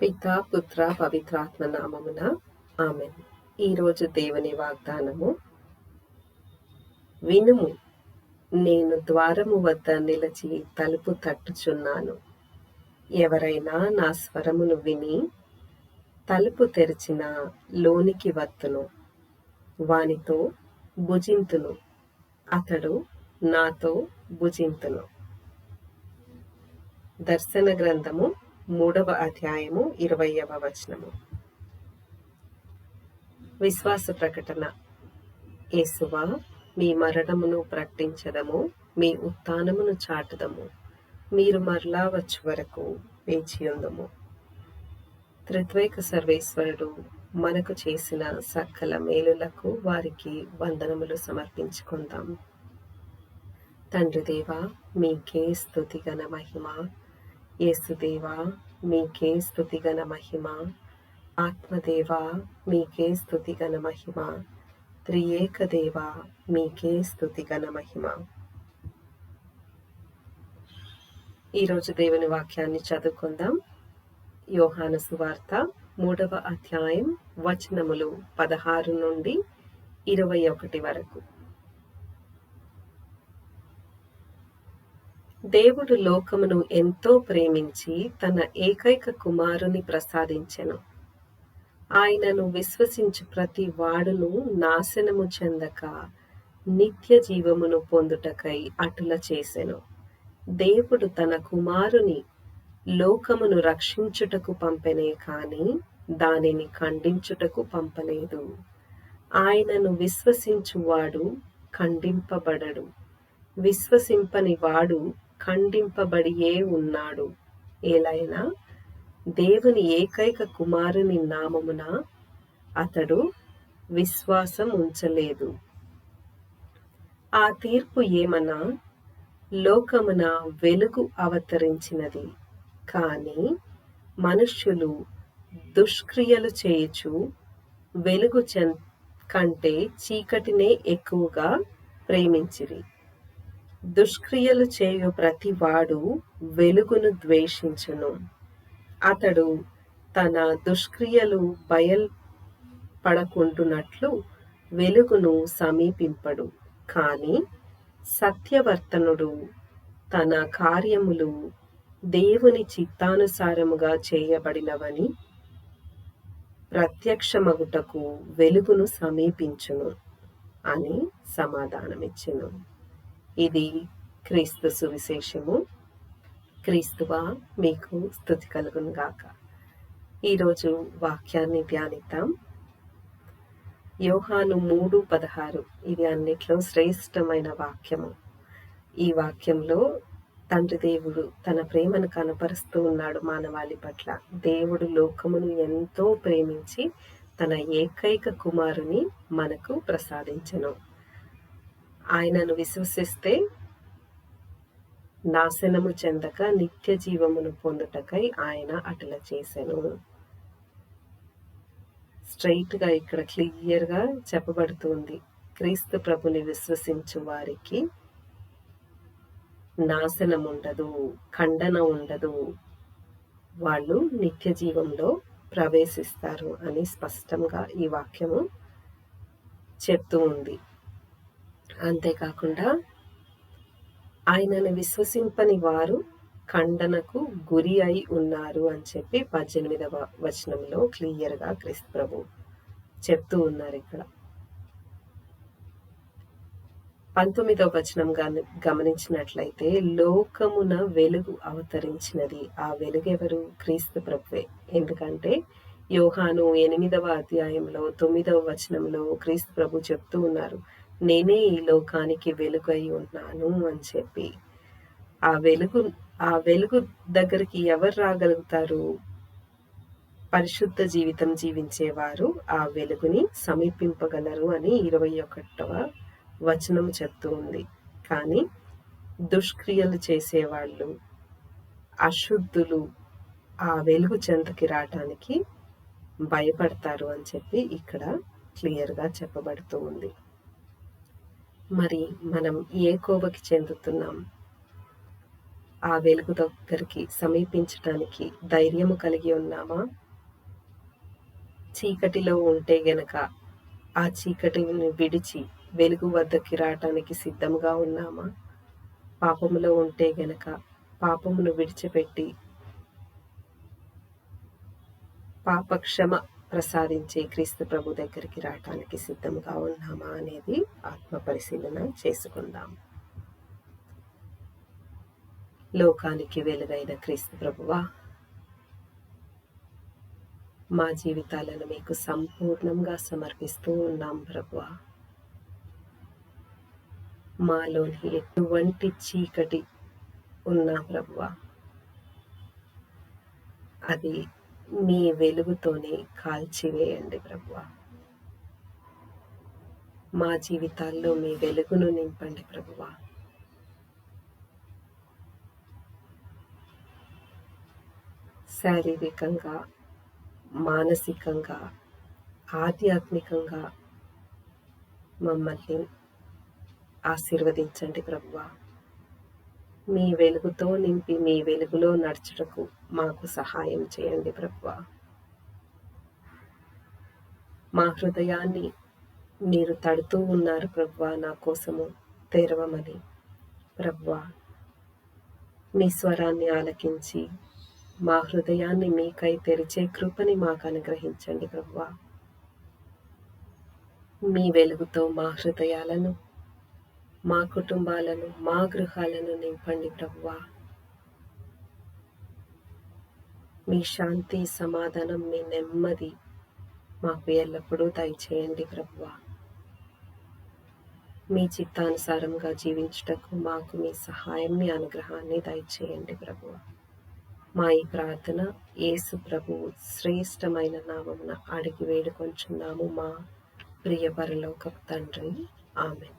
పిత పుత్ర పవిత్రాత్మ నామమున ఆమె ఈరోజు దేవుని వాగ్దానము వినుము నేను ద్వారము వద్ద నిలిచి తలుపు తట్టుచున్నాను. ఎవరైనా నా స్వరమును విని తలుపు తెరిచిన లోనికి వత్తును. వానితో భుజింతును. అతడు నాతో భుజింతును. దర్శన గ్రంథము మూడవ అధ్యాయము ఇరవయవ వచనము. విశ్వాస ప్రకటన. యేసువా మీ మరణమును ప్రకటించదము మీ ఉత్థానమును చాటుదము మీరు మరలా వచ్చే వరకు వేచియుందము త్రిత్వైక సర్వేశ్వరుడు మనకు చేసిన సకల మేలులకు వారికి వందనములు సమర్పించుకుందాం. తండ్రి దేవా మీకే స్థుతిగన మహిమ. యేసుదేవా మీకే స్థుతిగన మహిమ. ఆత్మదేవా మీకే స్థుతిగన మహిమ. త్రియేక దేవా మీకే స్థుతిగన మహిమ. ఈరోజు దేవుని వాక్యాన్ని చదువుకుందాం. యోహాను సువార్త మూడవ అధ్యాయం వచనములు పదహారు నుండి ఇరవై ఒకటి వరకు. దేవుడు లోకమును ఎంతో ప్రేమించి తన ఏకైక కుమారుని ప్రసాదించెను. ఆయనను విశ్వసించు ప్రతి వాడును నాశనము చెందక నిత్య జీవమును పొందుటకై అటుల చేసెను. దేవుడు తన కుమారుని లోకమును రక్షించుటకు పంపెనే కాని దానిని ఖండించుటకు పంపలేదు. ఆయనను విశ్వసించువాడు ఖండింపబడడు. విశ్వసింపని వాడు ఖండింపబడియే ఉన్నాడు. ఏలైనా దేవుని ఏకైక కుమారుని నామమున అతడు విశ్వాసం ఉంచలేదు. ఆ తీర్పు ఏమన్నా లోకమున వెలుగు అవతరించినది. కానీ మనుష్యులు దుష్క్రియలు చేయుచు వెలుగు చెం కంటే చీకటినే ఎక్కువగా ప్రేమించిరి. దుష్క్రియలు చేయు ప్రతివాడు వెలుగును ద్వేషించును. అతడు తన దుష్క్రియలు బయల్ పడకుంటున్నట్లు వెలుగును సమీపింపడు. కానీ సత్యవర్తనుడు తన కార్యములు దేవుని చిత్తానుసారముగా చేయబడినవని ప్రత్యక్షమగుటకు వెలుగును సమీపించును అని సమాధానమిచ్చును. ఇది క్రీస్తు సువిశేషము. క్రీస్తువా మీకు స్థుతి కలుగును గాక. ఈరోజు వాక్యాన్ని ధ్యానిద్దాం. యోహాను మూడు పదహారు. ఇది అన్నిట్లో శ్రేష్టమైన వాక్యము. ఈ వాక్యంలో తండ్రి దేవుడు తన ప్రేమను కనపరుస్తూ ఉన్నాడు మానవాళి పట్ల. దేవుడు లోకమును ఎంతో ప్రేమించి తన ఏకైక కుమారుని మనకు ప్రసాదించను. ఆయనను విశ్వసిస్తే నాశనము చెందక నిత్య జీవమును పొందుటకై ఆయన అటుల చేశాను స్ట్రైట్గా ఇక్కడ క్లియర్గా చెప్పబడుతుంది. క్రీస్తు ప్రభుని విశ్వసించు వారికి నాశనం ఉండదు ఖండన ఉండదు. వాళ్ళు నిత్య జీవంలో ప్రవేశిస్తారు అని స్పష్టంగా ఈ వాక్యము చెప్తూ ఉంది. అంతేకాకుండా ఆయనను విశ్వసింపని వారు ఖండనకు గురి అయి ఉన్నారు అని చెప్పి పద్దెనిమిదవ వచనంలో క్లియర్గా క్రీస్తు ప్రభు చెప్తూ ఉన్నారు ఇక్కడ. పంతొమ్మిదవ వచనం గమనించినట్లయితే లోకమున వెలుగు అవతరించినది. ఆ వెలుగెవరు? క్రీస్తు ప్రభువే. ఎందుకంటే యోహాను ఎనిమిదవ అధ్యాయంలో తొమ్మిదవ వచనంలో క్రీస్తు ప్రభు చెప్తూ ఉన్నారు. నేనే ఈ లోకానికి వెలుగై ఉన్నాను అని చెప్పి ఆ వెలుగు ఆ వెలుగు దగ్గరికి ఎవరు రాగలుగుతారు? పరిశుద్ధ జీవితం జీవించేవారు ఆ వెలుగుని సమీపింపగలరు అని ఇరవై ఒకటవ వచనం చెప్తూ ఉంది. కానీ దుష్క్రియలు చేసేవాళ్ళు అశుద్ధులు ఆ వెలుగు చెంతకి రావటానికి భయపడతారు అని చెప్పి ఇక్కడ క్లియర్గా చెప్పబడుతూ ఉంది. మరి మనం ఏ కోవకి చెందుతున్నాం? ఆ వెలుగు దగ్గరికి సమీపించటానికి ధైర్యము కలిగి ఉన్నామా? చీకటిలో ఉంటే గనక ఆ చీకటిని విడిచి వెలుగు వద్దకి రావటానికి సిద్ధంగా ఉన్నామా? పాపములో ఉంటే గనక పాపమును విడిచిపెట్టి పాపక్షమ ప్రసాదించే క్రీస్తు ప్రభు దగ్గరికి రావటానికి సిద్ధంగా ఉన్నామా అనేది ఆత్మ పరిశీలన చేసుకుందాం. లోకానికి వెలుగైన క్రీస్తు ప్రభువా మా జీవితాలను మీకు సంపూర్ణంగా సమర్పిస్తూ ఉన్నాం ప్రభువా. మాలోని ఎటువంటి చీకటి ఉన్నా ప్రభువా అది మీ వెలుగుతోనే కాల్చివేయండి ప్రభువ. మా జీవితాల్లో మీ వెలుగును నింపండి ప్రభువా. శారీరకంగా మానసికంగా ఆధ్యాత్మికంగా మమ్మల్ని ఆశీర్వదించండి ప్రభువా. మీ వెలుగుతో నింపి మీ వెలుగులో నడుచుటకు మాకు సహాయం చేయండి ప్రభు మా హృదయాన్ని మీరు తడుతూ ఉన్నారు ప్రభువా నా కోసము తెరవమని. ప్రభువా మీ స్వరాన్ని ఆలకించి మా హృదయాన్ని మీకై తెరిచే కృపని మాకు అనుగ్రహించండి ప్రభువా. మీ వెలుగుతో మా హృదయాలను మా కుటుంబాలను మా గృహాలను నింపండి ప్రభువా. మీ శాంతి సమాధానం మీ నెమ్మది మాకు ఎల్లప్పుడూ దయచేయండి ప్రభువా. మీ చిత్తానుసారంగా జీవించుటకు మాకు మీ సహాయం మీ అనుగ్రహాన్ని దయచేయండి ప్రభు మా ఈ ప్రార్థన యేసు ప్రభు శ్రేష్టమైన నామమున అడిగి వేడుకొంచున్నాము మా ప్రియ పరలోక తండ్రి ఆమె